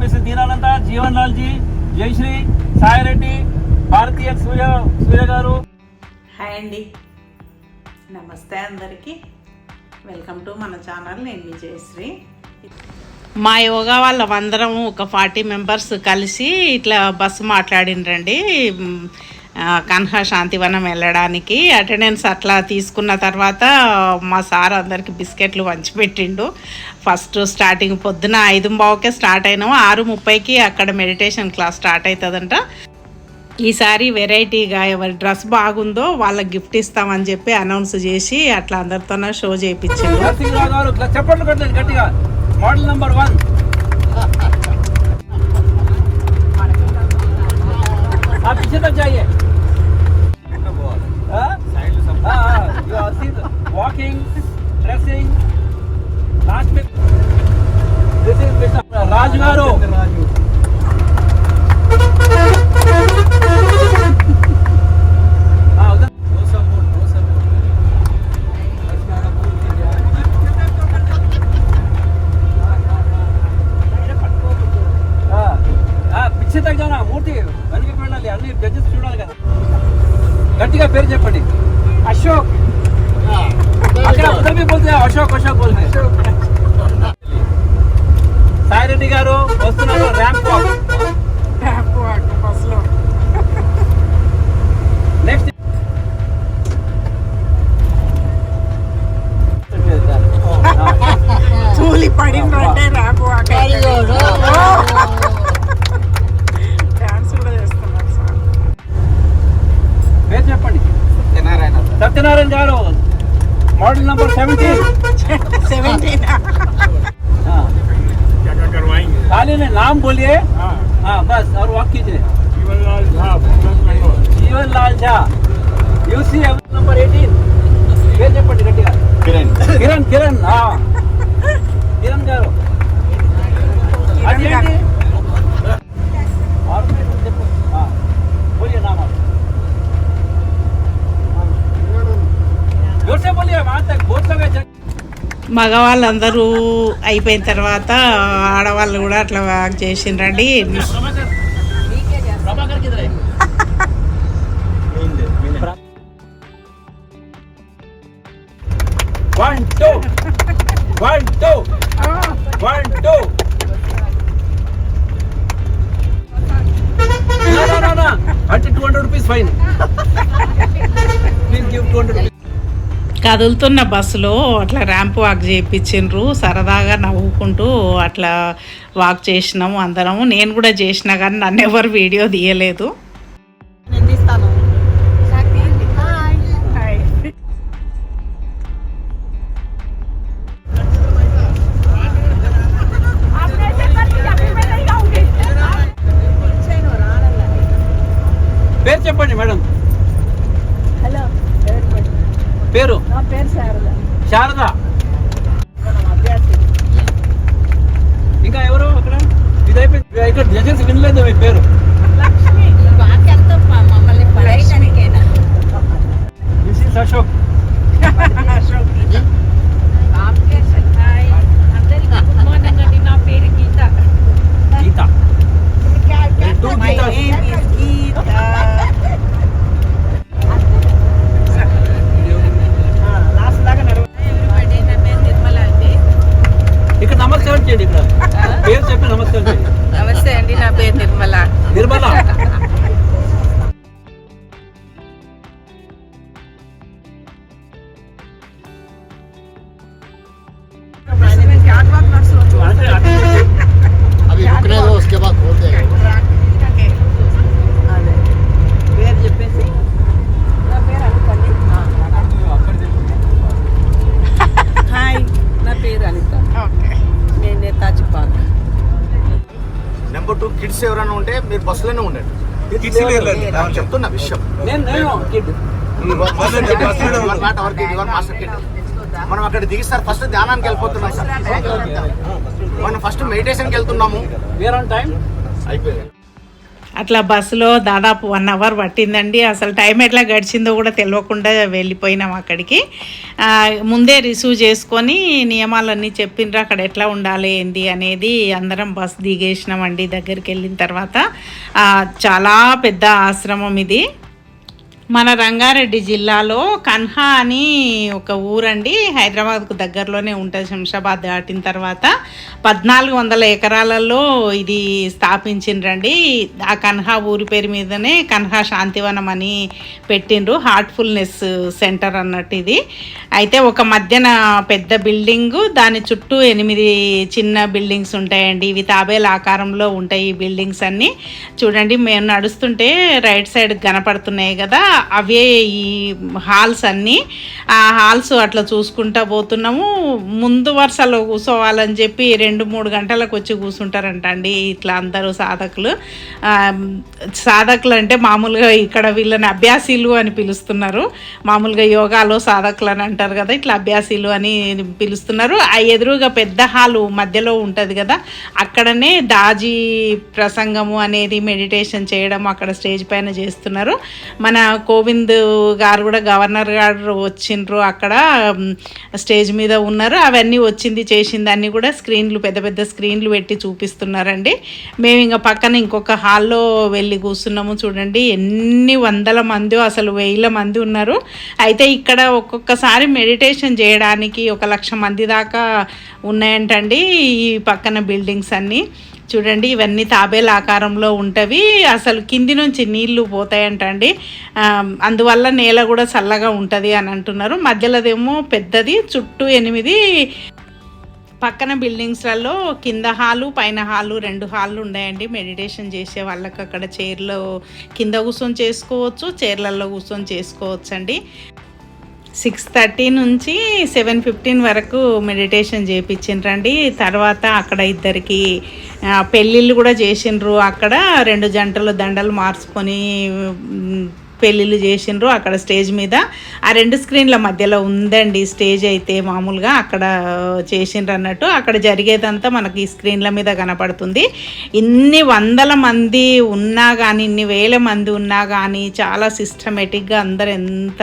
Mister దీనానంద Jeevan Lalji Jayashree Saireddy భారతీయ సూర్య సూర్య గారు. Hi అండి. నమస్తే అందరికీ. వెల్కమ్ టు మన ఛానల్ నేను జయశ్రీ మా యోగా వాళ్ళందరం ఒక ఫార్టీ మెంబర్స్ కలిసి ఇట్లా బస్సు మాట్లాడిండ్రండి కన్హా శాంతివనం వెళ్ళడానికి అటెండెన్స్ అట్లా తీసుకున్న తర్వాత మా సార్ అందరికి బిస్కెట్లు పంచిపెట్టిండు ఫస్ట్ స్టార్టింగ్ పొద్దున ఐదు బావుకే స్టార్ట్ అయినాము ఆరు ముప్పైకి అక్కడ మెడిటేషన్ క్లాస్ స్టార్ట్ అవుతుందంట ఈసారి వెరైటీగా ఎవరి డ్రెస్ బాగుందో వాళ్ళకి గిఫ్ట్ ఇస్తామని చెప్పి అనౌన్స్ చేసి అట్లా అందరితోనే షో చేయించిండు నరసింహరావు గారు ఇట్లా చప్పట్లు కొట్టండి గట్టిగా మోడల్ నంబర్ వన్ आप पीछे तक जाइए वॉकिंग ड्रेसिंग लास्ट में दिस इज राज गारू పడిందంటే నాకు డాన్స్ కూడా చేస్తున్నారు సార్ పేరు చెప్పండి సత్యనారాయణ గారు మోడల్ నంబర్ సెవెంటీన్ సెవెంటీన్ खाली ने नाम बोलिए हाँ बस और वॉक कीजिए Jeevan Lal Jha UC number eighteen పేరు చెప్పండి గట్టిగా కిరణ్ కిరణ్ కిరణ్ ఆ. మగవాళ్ళందరూ అయిపోయిన తర్వాత ఆడవాళ్ళు కూడా అట్లా చేసిండ్రండి కదులుతున్న బస్సులో అట్లా ర్యాంప్ వాక్ చేయించిండ్రు. సరదాగా నవ్వుకుంటూ అట్లా వాక్ చేసినాము అందరము. నేను కూడా చేసిన కానీ నన్ను ఎవరు వీడియో తీయలేదు. దాకా నడవ నా పేరు నిర్మల అండి ఇక్కడ నమస్కారం చేయండి ఇక్కడ. పేరు చెప్పి నమస్కారం చేయండి. నమస్తే అండి నా పేరు నిర్మల నిర్మల హాయ్ నా పేరు అనిత నేను Netaji park number two kids ఎవరైనా ఉంటే మీరు బస్సులోనే ఉండండి. నేను చెప్తున్న విషయం. నేను నేను kid not our kid your master kid మనం అక్కడ దిగి సార్ ఫస్ట్ ధ్యానానికి వెళ్ళిపోతున్నాం సార్. మనం ఫస్ట్ మెడిటేషన్కి వెళ్తున్నాము. వేర్ ఆన్ టైం అయిపోయింది. అట్లా బస్సులో దాదాపు వన్ అవర్ పట్టిందండి. అసలు టైం ఎట్లా గడిచిందో కూడా తెలియకుండా వెళ్ళిపోయినాం అక్కడికి. ముందే రిసీవ్ చేసుకొని నియమాలన్నీ చెప్పిండ్రు అక్కడ ఎట్లా ఉండాలి ఏంది అనేది అందరం బస్ దిగేసినామండి దగ్గరికి వెళ్ళిన తర్వాత. చాలా పెద్ద ఆశ్రమం ఇది. మన రంగారెడ్డి జిల్లాలో కన్హా అని ఒక ఊరండి. హైదరాబాద్కు దగ్గరలోనే ఉంటుంది శంషాబాద్ దాటిన తర్వాత పద్నాలుగు వందల ఎకరాలలో ఇది స్థాపించిండ్రండి. ఆ కన్హా ఊరి పేరు మీదనే కన్హా శాంతివనం అని పెట్టిండ్రు. హార్ట్ఫుల్నెస్ సెంటర్ అన్నట్టు ఇది. అయితే ఒక మధ్యన పెద్ద బిల్డింగు దాని చుట్టూ ఎనిమిది చిన్న బిల్డింగ్స్ ఉంటాయండి. ఇవి తాబేల ఆకారంలో ఉంటాయి ఈ బిల్డింగ్స్ అన్నీ. చూడండి మేము నడుస్తుంటే రైట్ సైడ్ కనపడుతున్నాయి కదా. అవే ఈ హాల్స్ అన్నీ. ఆ హాల్స్ అట్లా చూసుకుంటా పోతున్నాము. ముందు వరుసలో కూర్చోవాలని చెప్పి రెండు మూడు గంటలకు వచ్చి కూర్చుంటారంట అండి ఇట్లా అందరూ సాధకులు. సాధకులు అంటే మామూలుగా ఇక్కడ వీళ్ళని అభ్యాసీలు అని పిలుస్తున్నారు. మామూలుగా యోగాలో సాధకులు అని అంటారు కదా ఇట్లా అభ్యాసీలు అని పిలుస్తున్నారు. ఆ ఎదురుగా పెద్ద హాలు మధ్యలో ఉంటుంది కదా అక్కడనే దాజీ ప్రసంగము అనేది మెడిటేషన్ చేయడం అక్కడ స్టేజ్ పైన చేస్తున్నారు. మన కోవింద్ గారు కూడా గవర్నర్ గారు వచ్చిండ్రు అక్కడ స్టేజ్ మీద ఉన్నారు. అవన్నీ వచ్చింది చేసింది అన్నీ కూడా స్క్రీన్లు పెద్ద పెద్ద స్క్రీన్లు పెట్టి చూపిస్తున్నారండి. మేము ఇంకా పక్కన ఇంకొక హాల్లో వెళ్ళి కూర్చున్నాము చూడండి. ఎన్ని వందల మంది అసలు వేల మంది ఉన్నారు. అయితే ఇక్కడ ఒక్కొక్కసారి మెడిటేషన్ చేయడానికి ఒక లక్ష మంది దాకా ఉన్నాయంటండి ఈ పక్కన బిల్డింగ్స్ అన్నీ. చూడండి ఇవన్నీ తాబేల ఆకారంలో ఉంటవి. అసలు కింది నుంచి నీళ్ళు పోతాయంటండి. ఆ, అందువల్ల నేల కూడా చల్లగా ఉంటుంది అని అంటున్నారు. మధ్యలోదేమో పెద్దది చుట్టూ ఎనిమిది పక్కన బిల్డింగ్స్లలో కింద హాలు పైన హాలు రెండు హాళ్ళు ఉన్నాయండి. మెడిటేషన్ చేసే వాళ్ళకి అక్కడ చైర్లో కింద కూర్చొని చేసుకోవచ్చు చైర్లలో కూర్చొని చేసుకోవచ్చు అండి సిక్స్ థర్టీ నుంచి సెవెన్ ఫిఫ్టీన్ వరకు మెడిటేషన్ చేయించిండ్రండి తర్వాత అక్కడ ఇద్దరికి పెళ్ళిళ్ళు కూడా చేసిండ్రు. అక్కడ రెండు జంటలు దండలు మార్చుకొని పెళ్ళిళ్ళు చేసిండ్రు. అక్కడ స్టేజ్ మీద ఆ రెండు స్క్రీన్ల మధ్యలో ఉందండి. స్టేజ్ అయితే మామూలుగా అక్కడ చేసిండ్రు అన్నట్టు. అక్కడ జరిగేదంతా మనకి ఈ స్క్రీన్ల మీద కనపడుతుంది. ఇన్ని వందల మంది ఉన్నా కానీ ఇన్ని వేల మంది ఉన్నా కానీ చాలా సిస్టమేటిక్గా అందరు ఎంత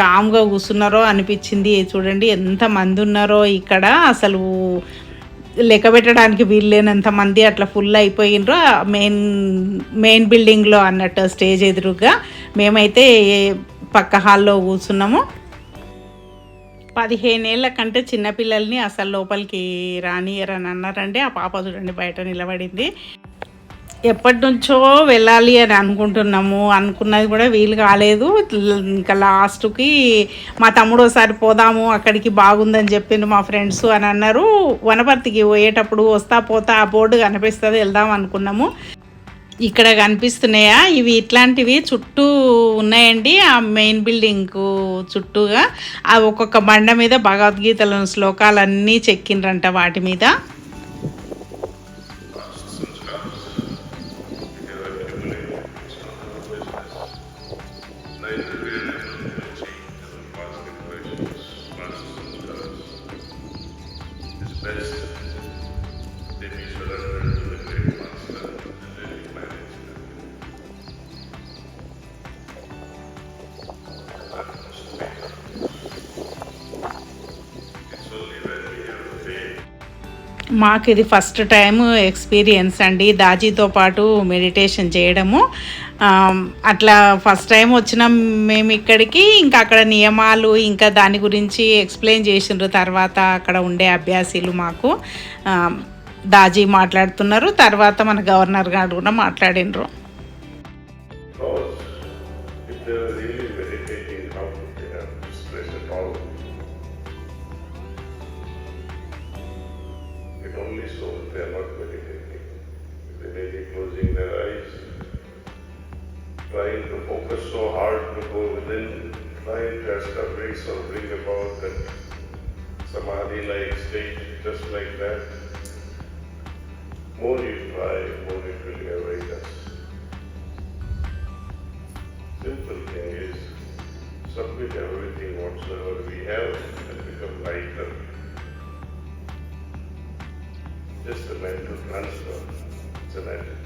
కామ్గా కూర్చున్నారో అనిపించింది. చూడండి ఎంత మంది ఉన్నారో ఇక్కడ. అసలు లెక్క పెట్టడానికి వీల్లేనంత మంది అట్లా ఫుల్ అయిపోయినరు. మెయిన్ మెయిన్ బిల్డింగ్లో అన్నట్టు స్టేజ్ ఎదురుగా మేమైతే పక్క హాల్లో కూర్చున్నాము. పదిహేనేళ్ళ కంటే చిన్నపిల్లల్ని అసలు లోపలికి రానియరని అన్నారండి. ఆ పాప చూడండి బయట నిలబడింది. ఎప్పటి నుంచో వెళ్ళాలి అని అనుకుంటున్నాము. అనుకున్నది కూడా వీలు కాలేదు. ఇంకా లాస్ట్కి మా తమ్ముడు ఒకసారి పోదాము అక్కడికి బాగుందని చెప్పిండు మా ఫ్రెండ్స్ అని అన్నారు. వనపర్తికి పోయేటప్పుడు వస్తా పోతా ఆ బోర్డు కనిపిస్తుంది వెళ్దాం అనుకున్నాము. ఇక్కడ కనిపిస్తున్నాయా? ఇవి ఇట్లాంటివి చుట్టూ ఉన్నాయండి ఆ మెయిన్ బిల్డింగ్ చుట్టూగా. ఆ ఒక్కొక్క బండ మీద భగవద్గీతలోని శ్లోకాలన్నీ చెక్కిండ్రంట వాటి మీద. మాకు ఇది ఫస్ట్ టైం ఎక్స్పీరియన్స్ అండి. దాజీతో పాటు మెడిటేషన్ చేయడము. అట్లా ఫస్ట్ టైం వచ్చిన మేము ఇక్కడికి. ఇంకా అక్కడ నియమాలు ఇంకా దాని గురించి ఎక్స్ప్లెయిన్ చేసిండ్రు. తర్వాత అక్కడ ఉండే అభ్యాసీలు మాకు. దాజీ మాట్లాడుతున్నారు. తర్వాత మన గవర్నర్ గారు కూడా మాట్లాడినరు trying to focus so hard to go within, trying to establish or bring about that samadhi-like state, just like that. More you try, more it will evade us. Simple thing is submit everything whatsoever we have and become lighter. Just a mental transfer. It's an attitude.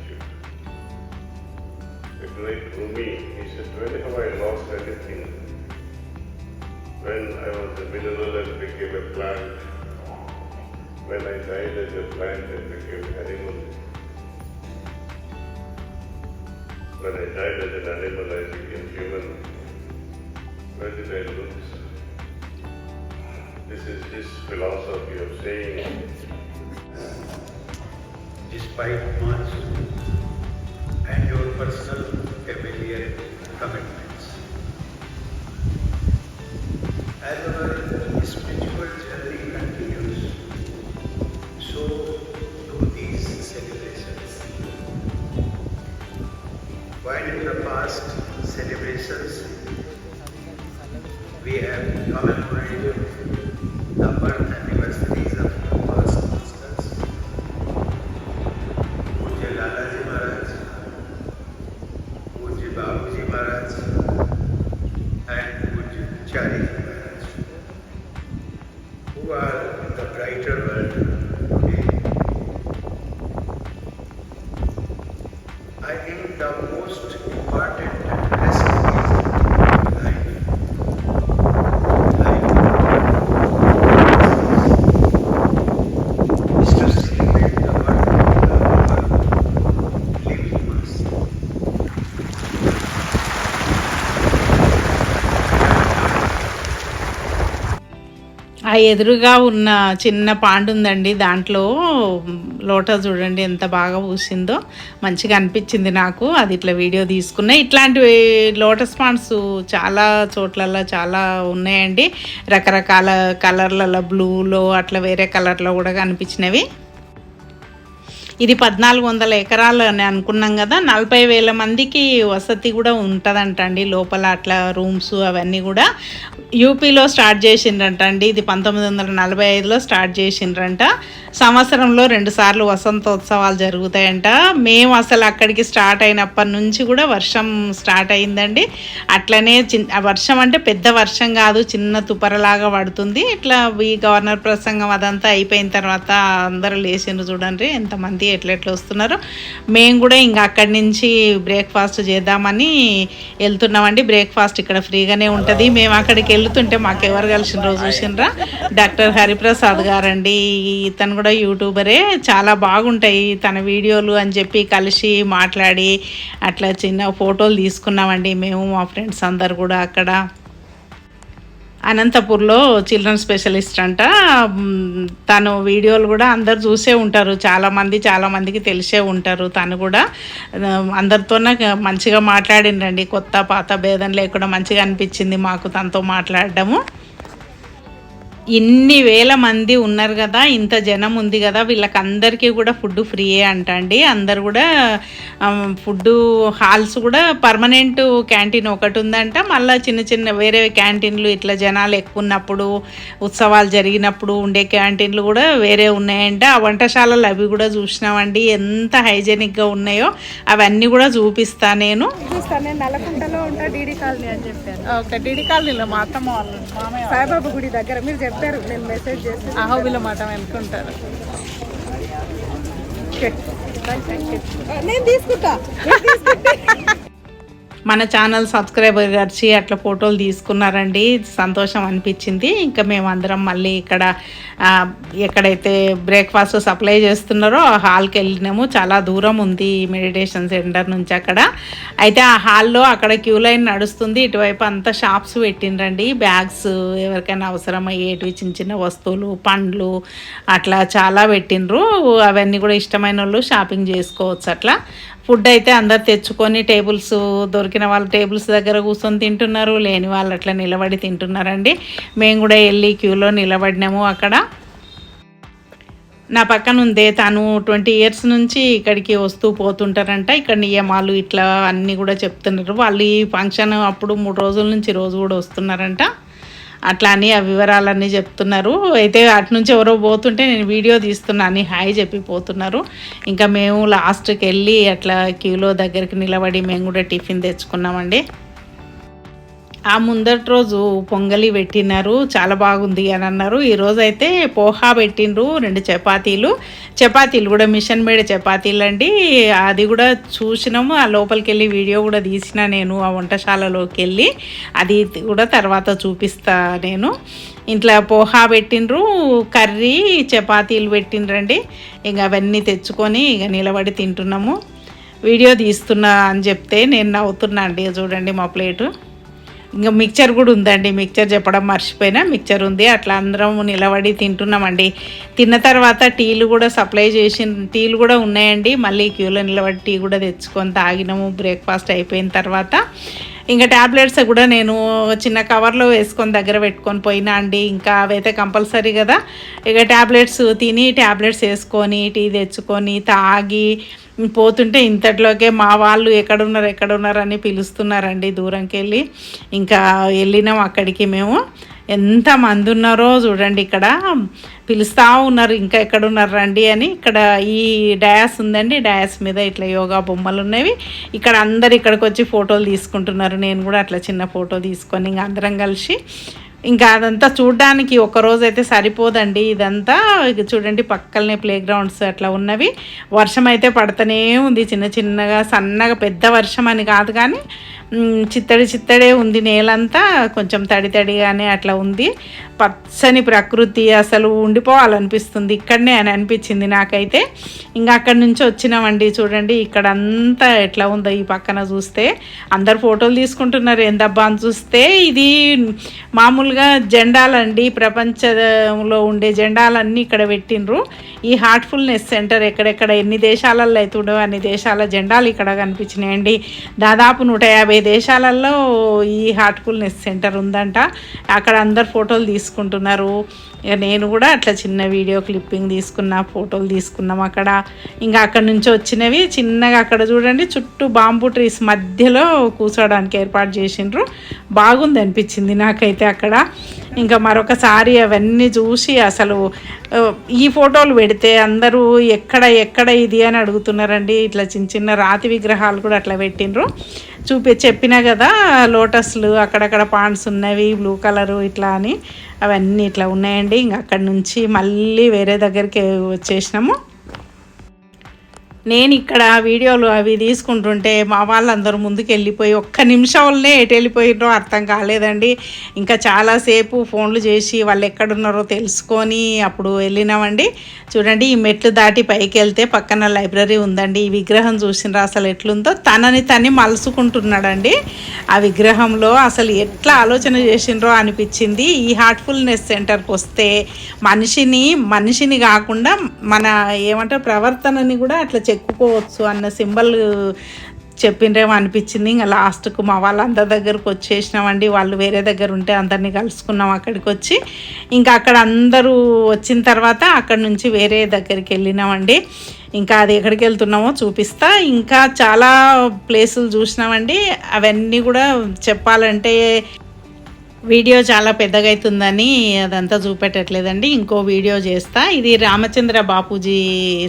The great Rumi, he said, when have I lost anything? When I was a mineral and became a plant. When I died as a plant and became animal. When I died as an animal, I became human. Where did I lose? This is his philosophy of saying, despite much and your personal familiar commitments. As our spiritual journey continues, so do these celebrations. While in the past celebrations, ఎదురుగా ఉన్న చిన్న పాండు ఉందండి దాంట్లో lotus చూడండి ఎంత బాగా పూసిందో. మంచిగా అనిపించింది నాకు. అది ఇట్లా వీడియో తీసుకున్నా. ఇట్లాంటివి లోటస్ పాండ్స్ చాలా చోట్లలో చాలా ఉన్నాయండి. రకరకాల కలర్లలో బ్లూలో అట్లా వేరే కలర్లో కూడా కనిపించినవి. ఇది పద్నాలుగు వందల ఎకరాలు అని అనుకున్నాం కదా నలభై వేల మందికి వసతి కూడా ఉంటుందంట అండి లోపల అట్లా రూమ్స్ అవన్నీ కూడా. యూపీలో స్టార్ట్ చేసిండ్రంట అండి ఇది పంతొమ్మిది వందల నలభై ఐదులో స్టార్ట్ చేసిండ్రంట. సంవత్సరంలో రెండుసార్లు వసంతోత్సవాలు జరుగుతాయంట. మేము అసలు అక్కడికి స్టార్ట్ అయినప్పటి నుంచి కూడా వర్షం స్టార్ట్ అయిందండి. అట్లనే చిన్న వర్షం అంటే పెద్ద వర్షం కాదు చిన్న తుపరలాగా పడుతుంది. ఇట్లా ఈ గవర్నర్ ప్రసంగం అదంతా అయిపోయిన తర్వాత అందరూ లేచిండ్రు చూడండి ఎంతమంది ఎట్లా ఎట్లా వస్తున్నారు. మేము కూడా ఇంకా అక్కడి నుంచి బ్రేక్ఫాస్ట్ చేద్దామని వెళ్తున్నామండి. బ్రేక్ఫాస్ట్ ఇక్కడ ఫ్రీగానే ఉంటుంది. మేము అక్కడికి వెళ్తుంటే మాకు ఎవరు రోజు చూసినరా డాక్టర్ హరిప్రసాద్ గారండి. ఇతను కూడా యూట్యూబరే చాలా బాగుంటాయి తన వీడియోలు అని చెప్పి కలిసి మాట్లాడి అట్లా చిన్న ఫోటోలు తీసుకున్నామండి మేము మా ఫ్రెండ్స్ అందరు కూడా అక్కడ. అనంతపూర్లో చిల్డ్రన్ స్పెషలిస్ట్ అంట. తను వీడియోలు కూడా అందరు చూసే ఉంటారు. చాలామంది చాలామందికి తెలిసే ఉంటారు తను కూడా. అందరితోనే మంచిగా మాట్లాడిండండి కొత్త పాత భేదం లేకుండా మంచిగా అనిపించింది మాకు తనతో మాట్లాడడము. ఇన్ని వేల మంది ఉన్నారు కదా ఇంత జనం ఉంది కదా వీళ్ళకి అందరికీ కూడా ఫుడ్ ఫ్రీయే అంట అండి అందరు కూడా ఫుడ్ హాల్స్ కూడా పర్మనెంట్ క్యాంటీన్ ఒకటి ఉందంట. మళ్ళీ చిన్న చిన్న వేరే క్యాంటీన్లు ఇట్లా జనాలు ఎక్కువ ఉన్నప్పుడు ఉత్సవాలు జరిగినప్పుడు ఉండే క్యాంటీన్లు కూడా వేరే ఉన్నాయంట. ఆ వంటశాలలు అవి కూడా చూసినామండి. ఎంత హైజెనిక్గా ఉన్నాయో అవన్నీ కూడా చూపిస్తా నేను. నల్లకుంటలో ఉంటా డీడీ కాలనీ అని చెప్పాను. ఒక డిడి కాలనీలో మా అత్తమ్మ వాళ్ళు సాయిబాబా గుడి దగ్గర మీరు చెప్పారు నేను మెసేజ్ చేసి అహోబిల మఠం వెనుకుంటారు నేను తీసుకుంటా మన ఛానల్ సబ్స్క్రైబర్ గారిచి అట్లా ఫోటోలు తీసుకున్నారండి. సంతోషం అనిపించింది. ఇంకా మేమందరం మళ్ళీ ఇక్కడ ఎక్కడైతే బ్రేక్ఫాస్ట్ సప్లై చేస్తున్నారో ఆ హాల్కి వెళ్ళినాము. చాలా దూరం ఉంది మెడిటేషన్ సెంటర్ నుంచి అక్కడ. అయితే ఆ హాల్లో అక్కడ క్యూ లైన్ నడుస్తుంది. ఇటువైపు అంతా షాప్స్ పెట్టిండ్రండి. బ్యాగ్స్ ఎవరికైనా అవసరమయ్యేటివి చిన్న చిన్న వస్తువులు పండ్లు అట్లా చాలా పెట్టిండ్రు. అవన్నీ కూడా ఇష్టమైన వాళ్ళు షాపింగ్ చేసుకోవచ్చు అట్లా. ఫుడ్ అయితే అందరు తెచ్చుకొని టేబుల్స్ దొరికిన వాళ్ళు టేబుల్స్ దగ్గర కూర్చొని తింటున్నారు లేని వాళ్ళు అట్లా నిలబడి తింటున్నారండి. మేము కూడా వెళ్ళి క్యూలో నిలబడినాము అక్కడ. నా పక్కన ఉందే తను ట్వంటీ ఇయర్స్ నుంచి ఇక్కడికి వస్తూ పోతుంటారంట. ఇక్కడ నియమాలు ఇట్లా అన్నీ కూడా చెప్తున్నారు. వాళ్ళు ఈ ఫంక్షన్ అప్పుడు మూడు రోజుల నుంచి రోజు కూడా వస్తున్నారంట. అట్లా అని ఆ వివరాలన్నీ చెప్తున్నారు. అయితే అటు నుంచి ఎవరో పోతుంటే నేను వీడియో తీస్తున్నా అని హాయ్ చెప్పి పోతున్నారు. ఇంకా మేము లాస్ట్కి వెళ్ళి అట్లా క్యూలో దగ్గరికి నిలబడి మేము కూడా టిఫిన్ తెచ్చుకున్నామండి. ఆ ముందటి రోజు పొంగలి పెట్టినారు చాలా బాగుంది అని అన్నారు. ఈరోజు అయితే పోహా పెట్టిండ్రు రెండు చపాతీలు. చపాతీలు కూడా మిషన్ మేడ్ చపాతీలు అండి. అది కూడా చూసినాము ఆ లోపలికి వెళ్ళి వీడియో కూడా తీసిన నేను ఆ వంటశాలలోకి వెళ్ళి అది కూడా తర్వాత చూపిస్తా నేను. ఇంట్లో పోహా పెట్టిండ్రు కర్రీ చపాతీలు పెట్టినరండి ఇంక అవన్నీ తెచ్చుకొని ఇక నిలబడి తింటున్నాము. వీడియో తీస్తున్నా అని చెప్తే నేను నవ్వుతున్నా అండి చూడండి మా ప్లేటు. ఇంకా మిక్చర్ కూడా ఉందండి. మిక్చర్ చెప్పడం మర్చిపోయినా మిక్చర్ ఉంది. అట్లా అందరం నిలబడి తింటున్నామండి. తిన్న తర్వాత టీలు కూడా సప్లై చేసిన టీలు కూడా ఉన్నాయండి. మళ్ళీ క్యూలో నిలబడి టీ కూడా తెచ్చుకొని తాగినాము. బ్రేక్ఫాస్ట్ అయిపోయిన తర్వాత ఇంకా ట్యాబ్లెట్స్ కూడా నేను చిన్న కవర్లో వేసుకొని దగ్గర పెట్టుకొని పోయినా అండి. ఇంకా అవైతే కంపల్సరీ కదా. ఇక ట్యాబ్లెట్స్ తిని ట్యాబ్లెట్స్ వేసుకొని టీ తెచ్చుకొని తాగి పోతుంటే ఇంతట్లోకే మా వాళ్ళు ఎక్కడున్నారు ఎక్కడున్నారు అని పిలుస్తున్నారండి. దూరంకి వెళ్ళి ఇంకా వెళ్ళినాం అక్కడికి మేము. ఎంత మంది ఉన్నారో చూడండి ఇక్కడ. పిలుస్తూ ఉన్నారు ఇంకా ఎక్కడున్నారు రండి అని. ఇక్కడ ఈ డయాస్ ఉందండి డయాస్ మీద ఇట్లా యోగా బొమ్మలు ఉన్నవి. ఇక్కడ అందరు ఇక్కడికి వచ్చి ఫోటోలు తీసుకుంటున్నారు. నేను కూడా అట్లా చిన్న ఫోటో తీసుకొని ఇంకా అందరం కలిసి. ఇంకా అదంతా చూడడానికి ఒక రోజు అయితే సరిపోదండి ఇదంతా. ఇక చూడండి పక్కనే ప్లే గ్రౌండ్స్ అట్లా ఉన్నవి. వర్షం అయితే పడుతూనే ఉంది. చిన్న చిన్నగా సన్నగా పెద్ద వర్షం అని కాదు కానీ చిత్తడి చిత్తడే ఉంది నేలంతా. కొంచెం తడి తడిగానే అట్లా ఉంది. పచ్చని ప్రకృతి అసలు ఉండిపోవాలనిపిస్తుంది. ఇక్కడనే అని అనిపించింది నాకైతే. ఇంకా అక్కడి నుంచి వచ్చినామండి చూడండి. ఇక్కడ అంతా ఎట్లా ఉందో ఈ పక్కన చూస్తే. అందరు ఫోటోలు తీసుకుంటున్నారు. ఏందబ్బా అని చూస్తే ఇది మామూలుగా జెండాలండి. ప్రపంచంలో ఉండే జెండాలన్నీ ఇక్కడ పెట్టిండ్రు. ఈ హార్ట్ఫుల్నెస్ సెంటర్ ఎక్కడెక్కడ ఎన్ని దేశాలలో అవుతుండో అన్ని దేశాల జెండాలు ఇక్కడ కనిపించినాయండి. దాదాపు నూట యాభై దేశాలలో ఈ హార్ట్ఫుల్నెస్ సెంటర్ ఉందంట. అక్కడ అందరు ఫోటోలు తీసుకుంటున్నారు. నేను కూడా అట్లా చిన్న వీడియో క్లిప్పింగ్ తీసుకున్న ఫోటోలు తీసుకున్నాం అక్కడ. ఇంకా అక్కడ నుంచి వచ్చినవి చిన్నగా అక్కడ చూడండి చుట్టూ బాంబు ట్రీస్ మధ్యలో కూర్చోడానికి ఏర్పాటు చేసిండ్రు. బాగుంది అనిపించింది నాకైతే అక్కడ. ఇంకా మరొకసారి అవన్నీ చూసి అసలు ఈ ఫోటోలు పెడితే అందరూ ఎక్కడ ఎక్కడ ఇది అని అడుగుతున్నారండి. ఇట్లా చిన్న చిన్న రాతి విగ్రహాలు కూడా అట్లా పెట్టిండ్రు. చూపి చెప్పినా కదా లోటస్లు అక్కడక్కడ పాండ్స్ ఉన్నవి బ్లూ కలరు ఇట్లా అని. అవన్నీ ఇట్లా ఉన్నాయండి. ఇంక అక్కడి నుంచి మళ్ళీ వేరే దగ్గరికి వచ్చేసినాము. నేను ఇక్కడ వీడియోలు అవి తీసుకుంటుంటే మా వాళ్ళందరూ ముందుకు వెళ్ళిపోయి ఒక్క నిమిషంలోనే ఎటు వెళ్ళిపోయినో అర్థం కాలేదండి. ఇంకా చాలాసేపు ఫోన్లు చేసి వాళ్ళు ఎక్కడున్నారో తెలుసుకొని అప్పుడు వెళ్ళినామండి. చూడండి ఈ మెట్లు దాటి పైకి వెళ్తే పక్కన లైబ్రరీ ఉందండి. ఈ విగ్రహం చూసినరా అసలు ఎట్లుందో? తనని తని మలుసుకుంటున్నాడండి. ఆ విగ్రహంలో అసలు ఎట్లా ఆలోచన చేసిండ్రో అనిపించింది. ఈ హార్ట్ఫుల్నెస్ సెంటర్కి వస్తే మనిషిని మనిషిని కాకుండా మన ఏమంటారు ప్రవర్తనని కూడా అట్లా చెక్కుకోవచ్చు అన్న సింబల్ చెప్పిండ్రేమో అనిపించింది. ఇంకా లాస్ట్కు మా వాళ్ళందరి దగ్గరకు వచ్చేసినామండి. వాళ్ళు వేరే దగ్గర ఉంటే అందరినీ కలుసుకున్నాం అక్కడికి వచ్చి ఇంకా అక్కడ అందరూ వచ్చిన తర్వాత అక్కడ నుంచి వేరే దగ్గరికి వెళ్ళినామండి. ఇంకా అది ఎక్కడికి వెళ్తున్నామో చూపిస్తా. ఇంకా చాలా ప్లేసులు చూసినామండి. అవన్నీ కూడా చెప్పాలంటే వీడియో చాలా పెద్దగా అవుతుందని అదంతా చూపెట్టట్లేదండి. ఇంకో వీడియో చేస్తా. ఇది రామచంద్ర బాపూజీ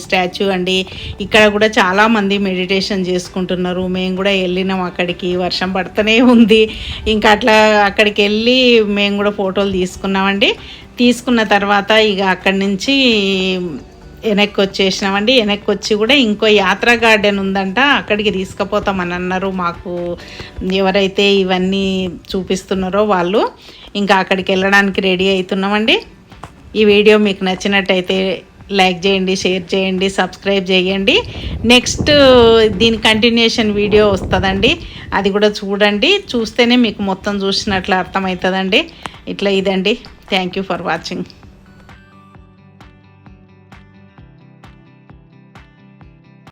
స్టాచ్యూ అండి. ఇక్కడ కూడా చాలామంది మెడిటేషన్ చేసుకుంటున్నారు. మేము కూడా వెళ్ళినాం అక్కడికి. వర్షం పడుతూనే ఉంది. ఇంకా అట్లా అక్కడికి వెళ్ళి మేము కూడా ఫోటోలు తీసుకున్నామండి. తీసుకున్న తర్వాత ఇక అక్కడి నుంచి వెనక్కి వచ్చేసినామండి వెనక్కి వచ్చి కూడా ఇంకో యాత్రా గార్డెన్ ఉందంట. అక్కడికి తీసుకుపోతామని అన్నారు మాకు ఎవరైతే ఇవన్నీ చూపిస్తున్నారో వాళ్ళు. ఇంకా అక్కడికి వెళ్ళడానికి రెడీ అవుతున్నామండి. ఈ వీడియో మీకు నచ్చినట్టయితే లైక్ చేయండి షేర్ చేయండి సబ్స్క్రైబ్ చేయండి. నెక్స్ట్ దీని కంటిన్యూషన్ వీడియో వస్తుందండి. అది కూడా చూడండి. చూస్తేనే మీకు మొత్తం చూసినట్లు అర్థమవుతుందండి. ఇట్లా ఇదండి. Thank you for watching